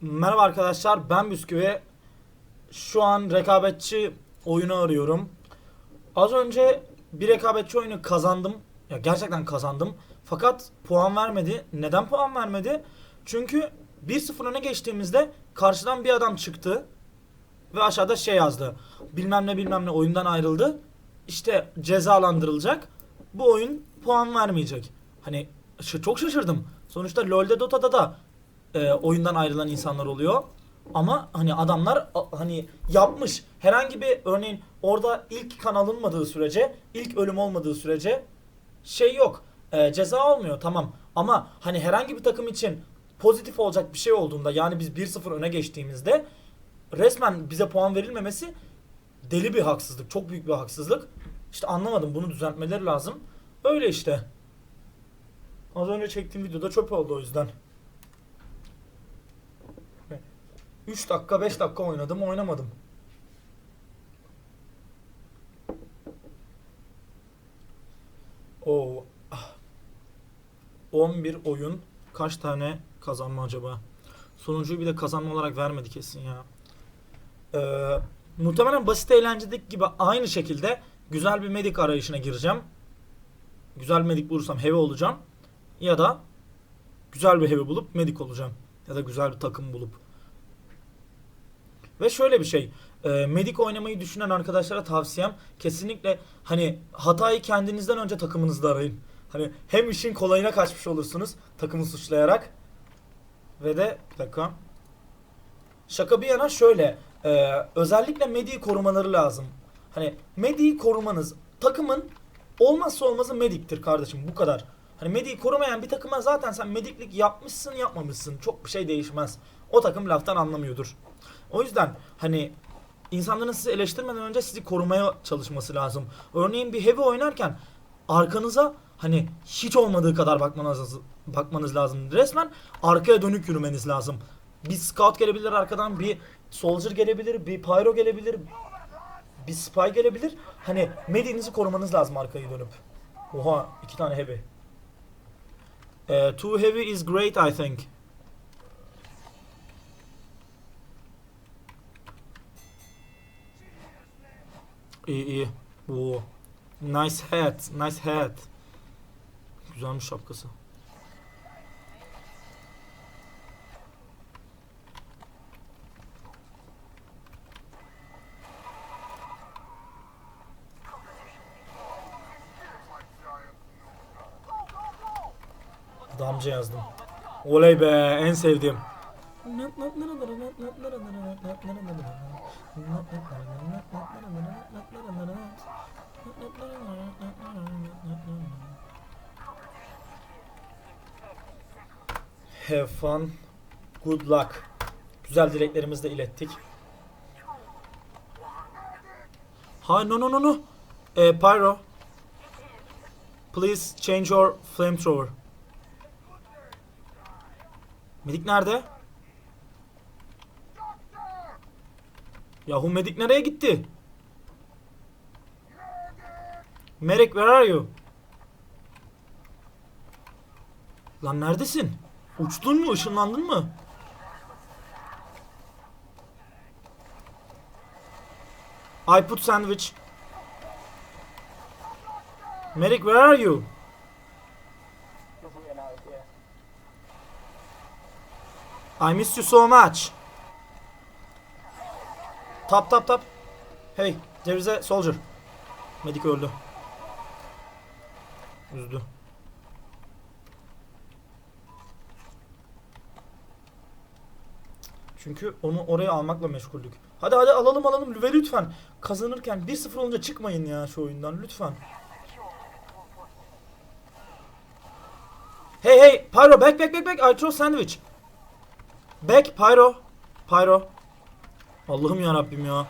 Merhaba arkadaşlar ben Bisküvi. Şu an rekabetçi oyunu arıyorum. Az önce bir rekabetçi oyunu kazandım. Ya gerçekten kazandım. Fakat puan vermedi. Neden puan vermedi? Çünkü 1-0 öne geçtiğimizde karşıdan bir adam çıktı. Ve aşağıda şey yazdı. Bilmem ne bilmem ne oyundan ayrıldı. İşte cezalandırılacak. Bu oyun puan vermeyecek. Hani çok şaşırdım. Sonuçta LoL'de Dota'da da e, oyundan ayrılan insanlar oluyor. Ama hani adamlar hani yapmış. Herhangi bir örneğin orada ilk kan alınmadığı sürece, ilk ölüm olmadığı sürece şey yok. E, ceza olmuyor tamam. Ama hani herhangi bir takım için pozitif olacak bir şey olduğunda yani biz 1-0 öne geçtiğimizde resmen bize puan verilmemesi deli bir haksızlık. Çok büyük bir haksızlık. İşte anlamadım bunu düzeltmeleri lazım. Öyle işte. Az önce çektiğim videoda çöp oldu o yüzden. 3 dakika 5 dakika oynadım oynamadım. Oo. ah. 11 oyun kaç tane kazanma acaba? Sonuncuyu bir de kazanma olarak vermedi kesin ya. Ee, muhtemelen basit eğlencedeki gibi aynı şekilde güzel bir medik arayışına gireceğim. Güzel medik bulursam heavy olacağım. Ya da güzel bir heavy bulup medik olacağım. Ya da güzel bir takım bulup. Ve şöyle bir şey. E, medik oynamayı düşünen arkadaşlara tavsiyem kesinlikle hani hatayı kendinizden önce takımınızda arayın. Hani hem işin kolayına kaçmış olursunuz takımı suçlayarak ve de bir dakika. Şaka bir yana şöyle e, özellikle Medi'yi korumaları lazım. Hani Medi'yi korumanız takımın olmazsa olmazı Medik'tir kardeşim bu kadar. Hani Medi'yi korumayan bir takıma zaten sen Mediklik yapmışsın yapmamışsın çok bir şey değişmez. O takım laftan anlamıyordur. O yüzden hani insanların sizi eleştirmeden önce sizi korumaya çalışması lazım. Örneğin bir heavy oynarken arkanıza hani hiç olmadığı kadar bakmanız bakmanız lazım. Resmen arkaya dönük yürümeniz lazım. Bir scout gelebilir arkadan, bir soldier gelebilir, bir pyro gelebilir, bir spy gelebilir. Hani medinizi korumanız lazım arkayı dönüp. Oha iki tane heavy. Eh, two heavy is great I think. İyi iyi. Oo. Nice hat. Nice hat. Güzelmiş şapkası. Damca yazdım. Oley be en sevdiğim. Have fun. Good luck. Güzel dileklerimizi de ilettik. Ha no no no no. Eh, Pyro. Please change your flamethrower. Medik nerede? Yahu Medik nereye gitti? Merek where are you? Lan neredesin? Uçtun mu? Işınlandın mı? I put sandwich. Merek where are you? I miss you so much. Tap tap tap. Hey, a soldier. Medik öldü. Üzdü. Çünkü onu oraya almakla meşguldük. Hadi hadi alalım alalım ve lütfen kazanırken 1-0 olunca çıkmayın ya şu oyundan lütfen. Hey hey Pyro back back back back I throw sandwich. Back Pyro. Pyro. Allah'ım ya Rabbim ya.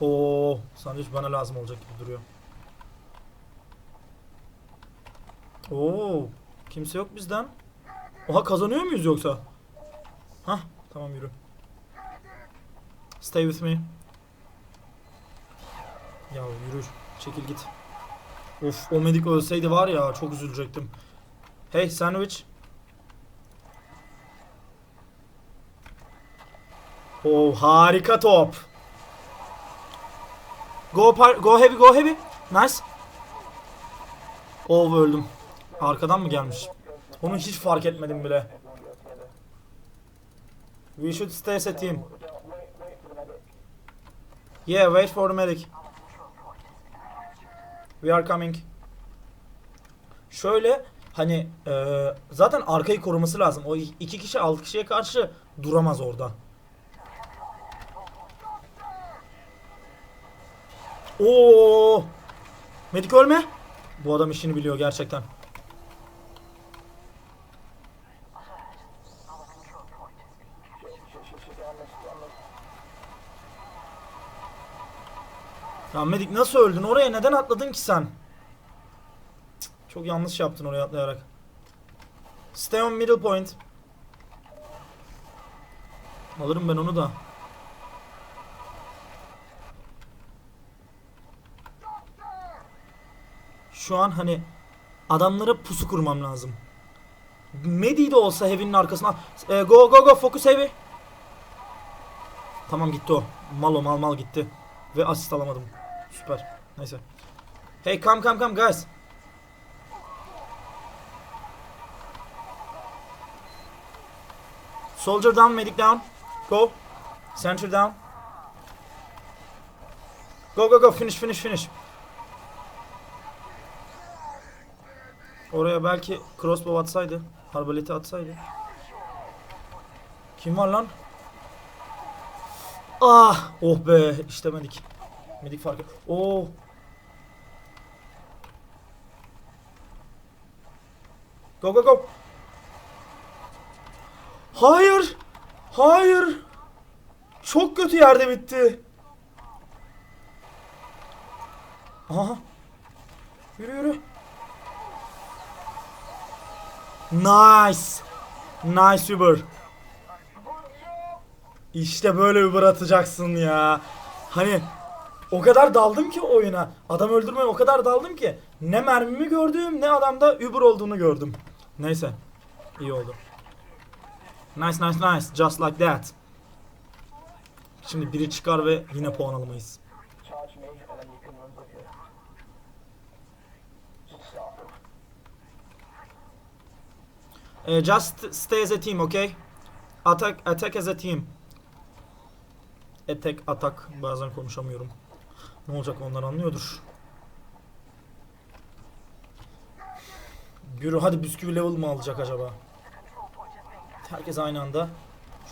Oo, sandviç bana lazım olacak gibi duruyor. Oo, kimse yok bizden. Oha kazanıyor muyuz yoksa? Hah, tamam yürü. Stay with me. Ya yürü, çekil git. Of, o medik ölseydi var ya çok üzülecektim. Hey sandwich. Oh harika top. Go par go heavy go heavy. Nice. Oh öldüm. Arkadan mı gelmiş? Onu hiç fark etmedim bile. We should stay as a team. Yeah, wait for the medic. We are coming. Şöyle hani eee, zaten arkayı koruması lazım. O iki kişi altı kişiye karşı duramaz orada. Oo! Medik ölme. Bu adam işini biliyor gerçekten. Ya Medik nasıl öldün? Oraya neden atladın ki sen? Çok yanlış yaptın oraya atlayarak. Stay on middle point. Alırım ben onu da. Şu an hani adamlara pusu kurmam lazım. Medi de olsa Heavy'nin arkasına. E, go go go focus Heavy. Tamam gitti o. Mal o mal mal gitti. Ve asist alamadım. Süper. Neyse. Hey come come come guys. Soldier down, medic down. Go. Sentry down. Go go go finish finish finish. Oraya belki crossbow atsaydı. Arbaleti atsaydı. Kim var lan? Ah! Oh be! işte medik. Medik farkı. Oh! Go go go! Hayır! Hayır! Çok kötü yerde bitti. Aha! Yürü yürü. Nice. Nice Uber. İşte böyle Uber atacaksın ya. Hani o kadar daldım ki oyuna. Adam öldürmeye o kadar daldım ki. Ne mermimi gördüm ne adamda Uber olduğunu gördüm. Neyse. iyi oldu. Nice nice nice. Just like that. Şimdi biri çıkar ve yine puan alamayız. charge me, and then you can run quicker. Just stop Eh, just stay as a team, okay? Attack, attack as a team. Attack, atak. Bazen konuşamıyorum. Ne olacak onlar anlıyordur. Yürü hadi bisküvi level mı alacak acaba? Herkes aynı anda.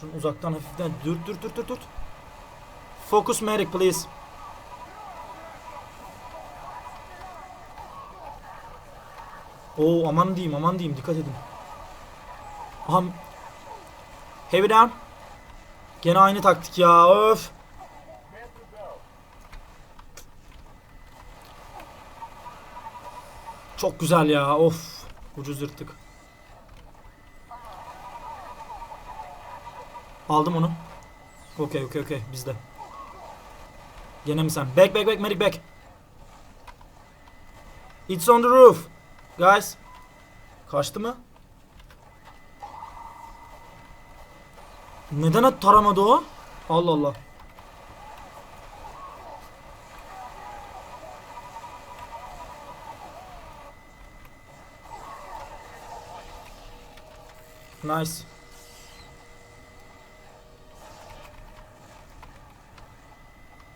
Şunu uzaktan hafiften dur dur dur dur dur. Focus medic please. Oo aman diyeyim aman diyeyim dikkat edin. Aha. Heavy down. Gene aynı taktik ya öf. Çok güzel ya of. Ucuz yırttık. Aldım onu. Okey okey okey bizde. Gene mi sen? Back back back medic back. It's on the roof. Guys. Kaçtı mı? Neden at taramadı o? Allah Allah. Nice.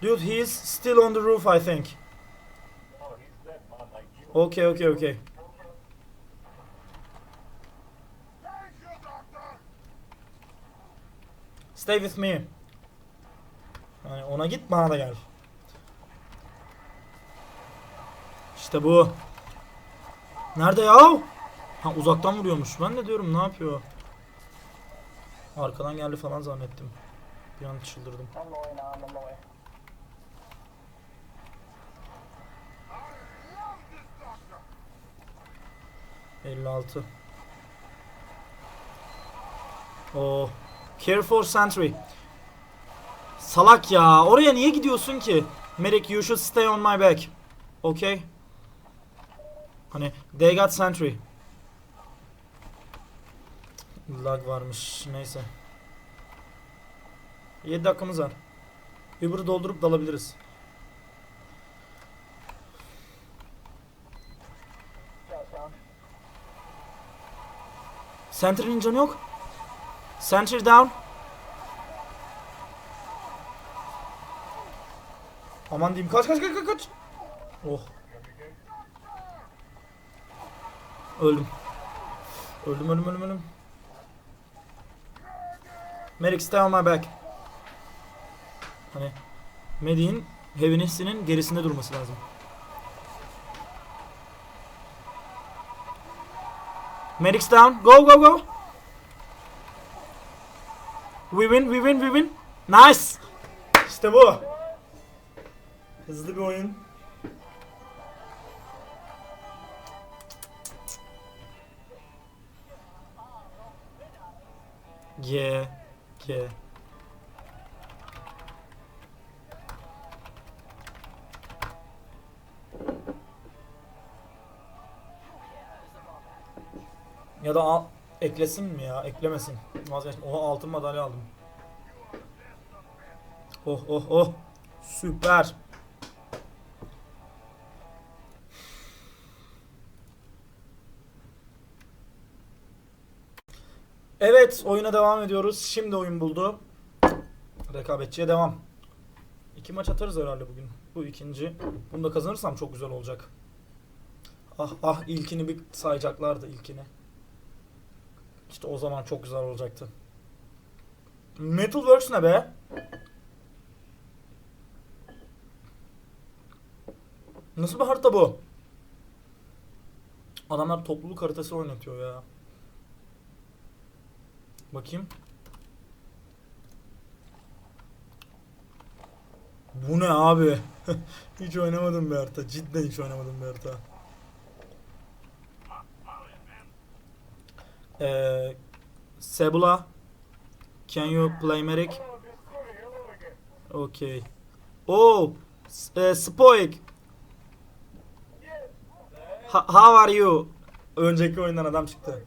Dude, he's still on the roof, I think. Okay, okay, okay. Stay with me. Yani ona git bana da gel. İşte bu. Nerede ya? Ha uzaktan vuruyormuş. Ben de diyorum ne yapıyor? Arkadan geldi falan zannettim. Bir an çıldırdım. Doctor. 56. Oh. Care for sentry. Salak ya. Oraya niye gidiyorsun ki? Medic you should stay on my back. Okay. Hani they got sentry. Lag varmış. Neyse. 7 dakikamız var. Uber'ı doldurup dalabiliriz. Sentry'nin canı yok. Sentry down. Aman diyeyim kaç kaç kaç kaç kaç. Oh. Öldüm. Öldüm öldüm öldüm öldüm. Medic stay on my back. Hani Medic'in Heaviness'inin gerisinde durması lazım. Medics down. Go go go. We win, we win, we win. Nice. İşte bu. Hızlı bir oyun. Yeah. Yeah. Ya da al, eklesin mi ya? Eklemesin. Vazgeçtim. Oha altın madalya aldım. Oh oh oh. Süper. Evet oyuna devam ediyoruz. Şimdi oyun buldu. Rekabetçiye devam. İki maç atarız herhalde bugün. Bu ikinci. Bunu da kazanırsam çok güzel olacak. Ah ah ilkini bir sayacaklardı ilkini. İşte o zaman çok güzel olacaktı. Metalworks ne be? Nasıl bir harita bu? Adamlar topluluk haritası oynatıyor ya. Bakayım. Bu ne abi? hiç oynamadım bir harita. Cidden hiç oynamadım bir harita. Ee, Sebula. Can you play Merrick? Okay. Oh, e, Spoik. Ha- how are you? Önceki oyundan adam çıktı.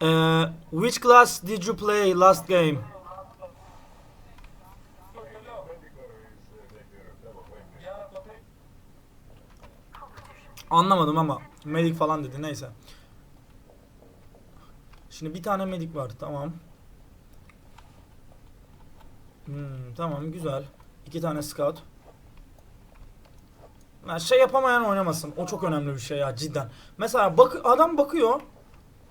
Uh, which class did you play last game? Anlamadım ama medik falan dedi neyse. Şimdi bir tane medik var tamam. Hmm, tamam güzel. İki tane scout. Ya şey yapamayan oynamasın. O çok önemli bir şey ya cidden. Mesela bak adam bakıyor.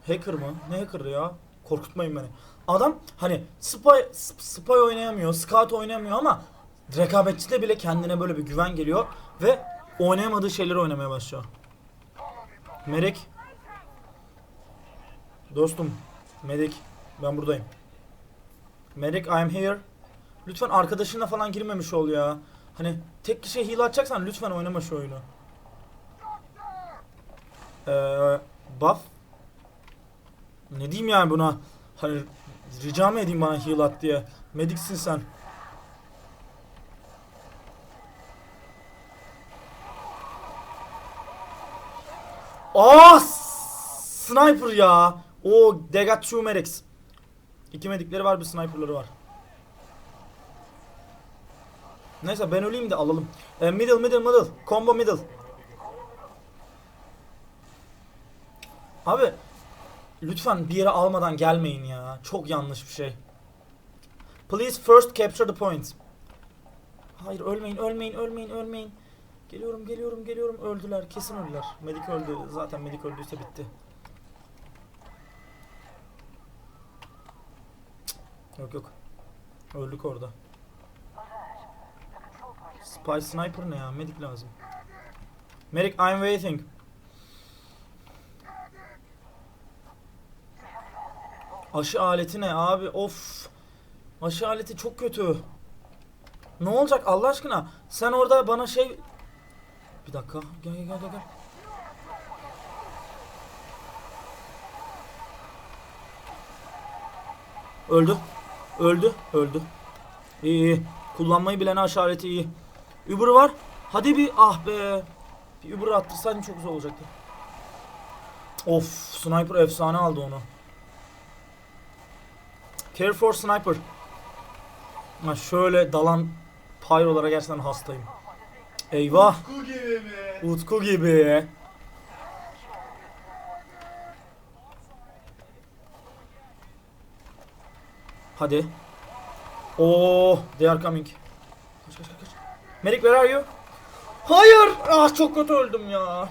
Hacker mı? Ne hacker ya? Korkutmayın beni. Adam hani spy, sp- spy oynayamıyor, scout oynayamıyor ama rekabetçide bile kendine böyle bir güven geliyor ve oynayamadığı şeyleri oynamaya başlıyor. Merik. Dostum. Medik. Ben buradayım. Medik I'm here. Lütfen arkadaşınla falan girmemiş ol ya. Hani tek kişiye heal atacaksan lütfen oynama şu oyunu. Ee, buff. Ne diyeyim yani buna? Hani rica mı edeyim bana heal at diye? Mediksin sen. Aa! Sniper ya. O two medics. İki medikleri var bir sniperları var. Neyse ben öleyim de alalım. E, middle middle middle. Combo middle. Abi lütfen bir yere almadan gelmeyin ya. Çok yanlış bir şey. Please first capture the point. Hayır ölmeyin ölmeyin ölmeyin ölmeyin. Geliyorum geliyorum geliyorum öldüler kesin öldüler. Medik öldü zaten medik öldüyse bitti. Yok yok. Öldük orada. Spy sniper ne ya? Medik lazım. Medic I'm waiting. Aşı aleti ne abi? Of. Aşı aleti çok kötü. Ne olacak Allah aşkına? Sen orada bana şey... Bir dakika. Gel gel gel gel. Öldü. Öldü. Öldü. İyi iyi. Kullanmayı bilen aşı aleti iyi. Uber var. Hadi bir ah be. Bir Uber attırsaydım çok güzel olacaktı. Of sniper efsane aldı onu. Care for sniper. Ha şöyle dalan pyrolara gerçekten hastayım. Eyvah. Utku gibi mi? Utku gibi. Hadi. Oo, they are coming. Kaç kaç kaç. Merrick where are you? Hayır. Ah çok kötü öldüm ya.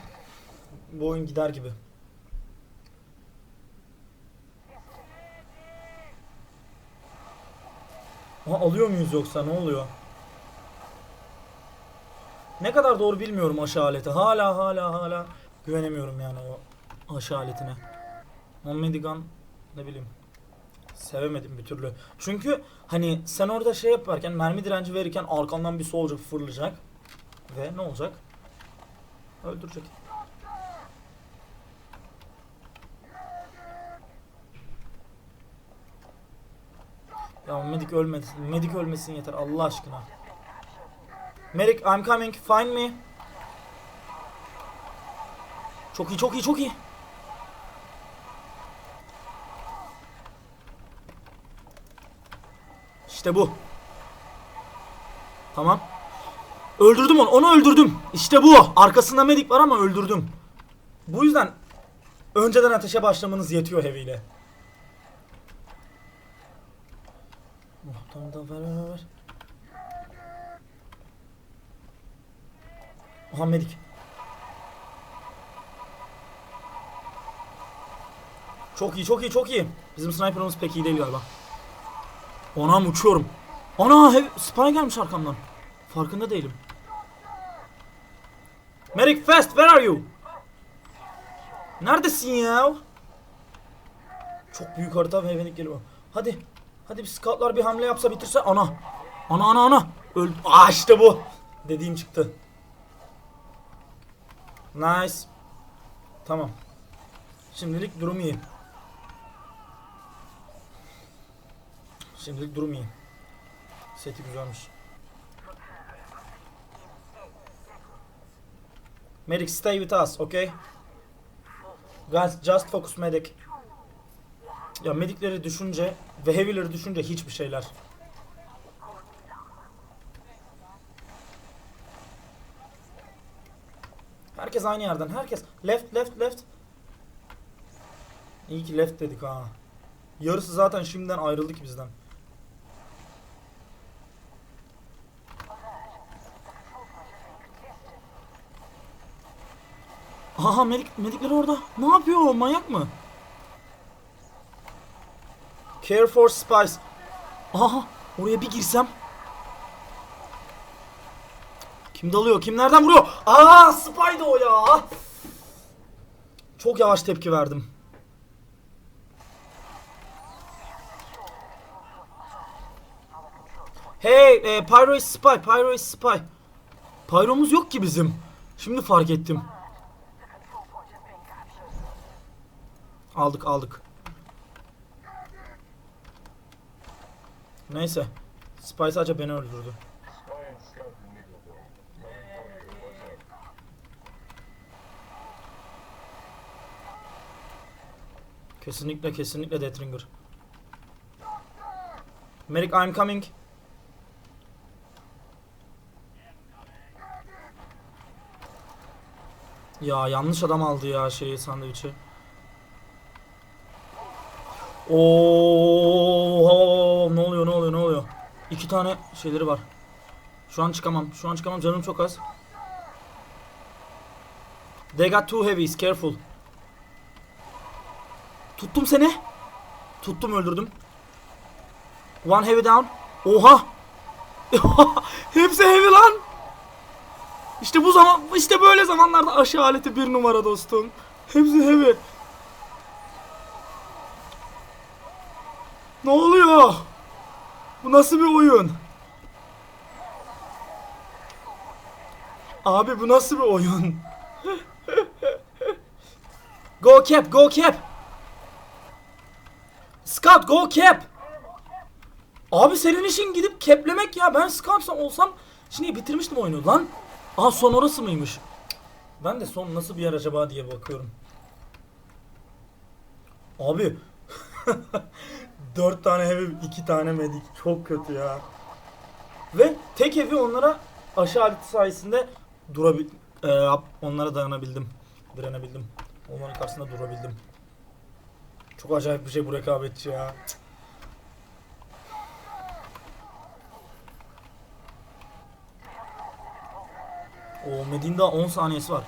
Bu oyun gider gibi. Aha, alıyor muyuz yoksa ne oluyor? Ne kadar doğru bilmiyorum aşı aleti. Hala hala hala güvenemiyorum yani o aşı aletine. Medigan ne bileyim. Sevemedim bir türlü. Çünkü hani sen orada şey yaparken mermi direnci verirken arkandan bir soldier fırlayacak. Ve ne olacak? Öldürecek. Ya medik ölmesin. Medik ölmesin yeter Allah aşkına. Medic, I'm coming. Find me. Çok iyi, çok iyi, çok iyi. İşte bu. Tamam. Öldürdüm onu. Onu öldürdüm. İşte bu. Arkasında medik var ama öldürdüm. Bu yüzden önceden ateşe başlamanız yetiyor heavy ile. Oh, ver ver ver, Aha. Çok iyi çok iyi çok iyi. Bizim sniper'ımız pek iyi değil galiba. Anam uçuyorum. Ana hev spy gelmiş arkamdan. Farkında değilim. Merrick fast where are you? Neredesin ya? Çok büyük harita ve hevenik geliyor. Hadi. Hadi bir scoutlar bir hamle yapsa bitirse ana. Ana ana ana. Öldü. Aa işte bu. Dediğim çıktı. Nice. Tamam. Şimdilik durum iyi. Şimdilik durum iyi. Seti güzelmiş. Medic stay with us, okay? Guys just focus medic. Ya medikleri düşünce ve heavy'leri düşünce hiçbir şeyler. Herkes aynı yerden. Herkes left left left. İyi ki left dedik ha. Yarısı zaten şimdiden ayrıldı ki bizden. Aha medik, medikler orada. Ne yapıyor o manyak mı? Care for spice. Aha oraya bir girsem. Kim dalıyor? Kim nereden vuruyor? Aa spy de o ya. Çok yavaş tepki verdim. Hey, e, Pyro is spy, Pyro is spy. Pyro'muz yok ki bizim. Şimdi fark ettim. Aldık aldık. Neyse. Spy sadece beni öldürdü. Kesinlikle kesinlikle Deathringer. Merrick I'm coming. Ya yanlış adam aldı ya şeyi sandviçi. Oo, ne oluyor ne oluyor ne oluyor? İki tane şeyleri var. Şu an çıkamam. Şu an çıkamam. Canım çok az. They got two heavies. Careful. Tuttum seni. Tuttum öldürdüm. One heavy down. Oha. Hepsi heavy lan. İşte bu zaman işte böyle zamanlarda aşı aleti bir numara dostum. Hepsi heavy. Ne oluyor? Bu nasıl bir oyun? Abi bu nasıl bir oyun? go cap, go cap. Scott go cap. Abi senin işin gidip keplemek ya. Ben Scout olsam şimdi bitirmiştim oyunu lan. Aa son orası mıymış? Ben de son nasıl bir yer acaba diye bakıyorum. Abi 4 tane heavy 2 tane medik çok kötü ya. Ve tek heavy onlara aşağı sayesinde durabil e, onlara dayanabildim. Direnebildim. Onların karşısında durabildim. Çok acayip bir şey bu rekabetçi ya. O Medin daha 10 saniyesi var.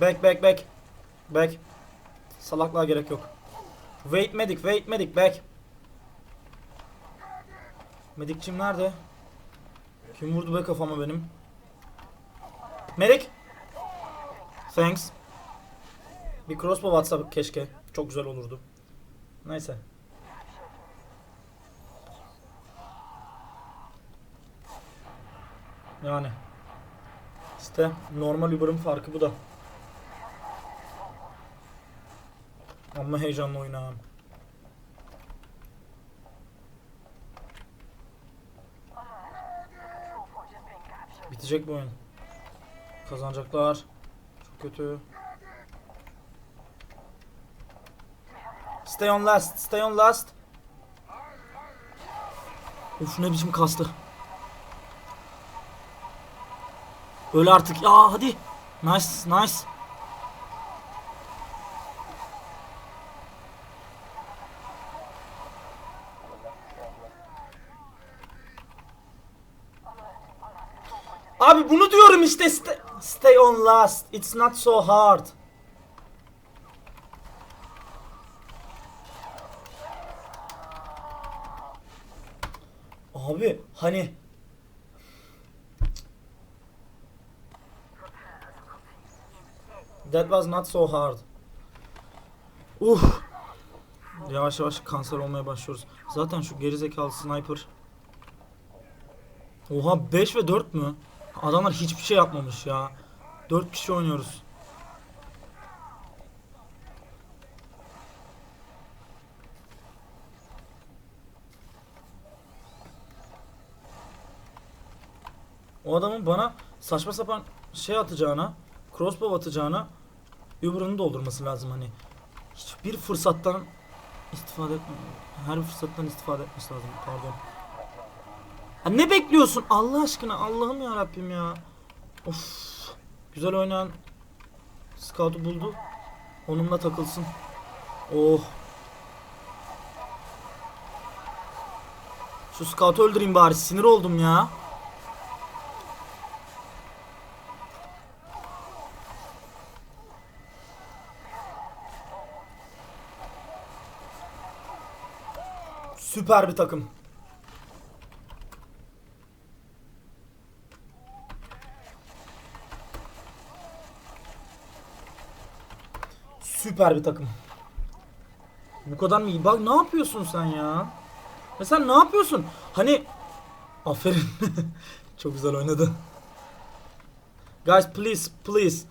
Back back back. Back. Salaklığa gerek yok. Wait medic, wait medic, back. Medikçim nerede? Kim vurdu be kafama benim? Medic. Thanks. Bir crossbow atsa keşke. Çok güzel olurdu. Neyse. Yani. İşte normal Uber'ın farkı bu da. Ama heyecanlı ha. Bitecek bu oyun. Kazanacaklar. Kötü. Stay on last. Stay on last. Uf ne biçim kastı. Öl artık. Ya hadi. Nice, nice. Abi bunu diyorum işte. Stay, on last. It's not so hard. Abi hani That was not so hard. Uh. Yavaş yavaş kanser olmaya başlıyoruz. Zaten şu gerizekalı sniper. Oha 5 ve 4 mü? Adamlar hiçbir şey yapmamış ya. 4 kişi oynuyoruz. O adamın bana saçma sapan şey atacağına, crossbow atacağına Uber'ını doldurması lazım hani. Hiçbir fırsattan istifade etme. Her fırsattan istifade etmesi lazım. Pardon. Ha ne bekliyorsun? Allah aşkına Allah'ım ya Rabbim ya. Of. Güzel oynayan Scout'u buldu. Onunla takılsın. Oh. Şu Scout'u öldüreyim bari. Sinir oldum ya. Süper bir takım. Süper bir takım. Bu kadar mı iyi? Bak ne yapıyorsun sen ya? Ya sen ne yapıyorsun? Hani aferin. Çok güzel oynadı. Guys please please.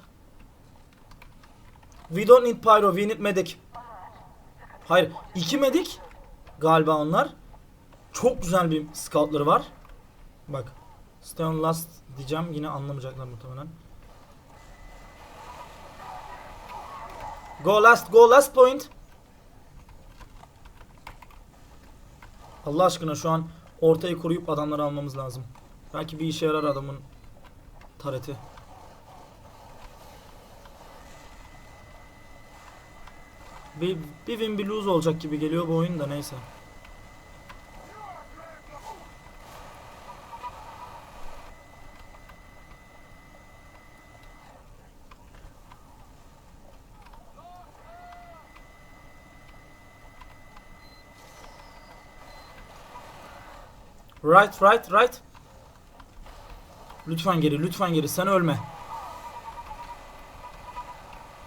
We don't need pyro, we need medic. Hayır, iki medic galiba onlar. Çok güzel bir scoutları var. Bak. Stay on last diyeceğim yine anlamayacaklar muhtemelen. Go last, go last point. Allah aşkına şu an ortayı koruyup adamları almamız lazım. Belki bir işe yarar adamın tareti. Bir, bir win bir lose olacak gibi geliyor bu oyun da neyse. Right, right, right. Lütfen geri, lütfen geri. Sen ölme.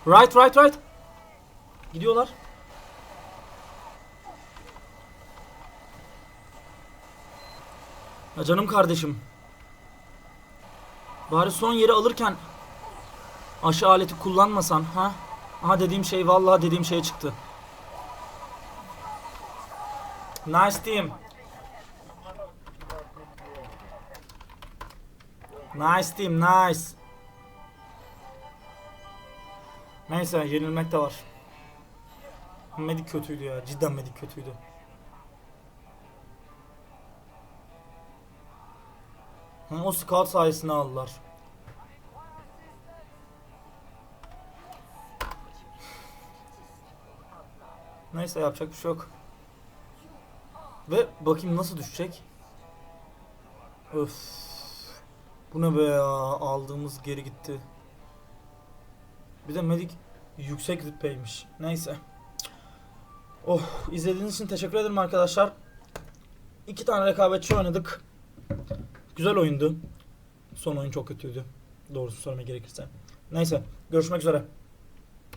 Right, right, right. Gidiyorlar. Ya canım kardeşim. Bari son yeri alırken aşı aleti kullanmasan ha? Aha dediğim şey vallahi dediğim şey çıktı. Nice team. Nice team, nice. Neyse yenilmek de var. Medik kötüydü ya. Cidden Medik kötüydü. O scout sayesinde aldılar. Neyse yapacak bir şey yok. Ve bakayım nasıl düşecek. Öf. Bu ne be ya? Aldığımız geri gitti. Bir de medik yüksek rütbeymiş. Neyse. Oh, izlediğiniz için teşekkür ederim arkadaşlar. İki tane rekabetçi oynadık. Güzel oyundu. Son oyun çok kötüydü. Doğrusu söylemek gerekirse. Neyse, görüşmek üzere.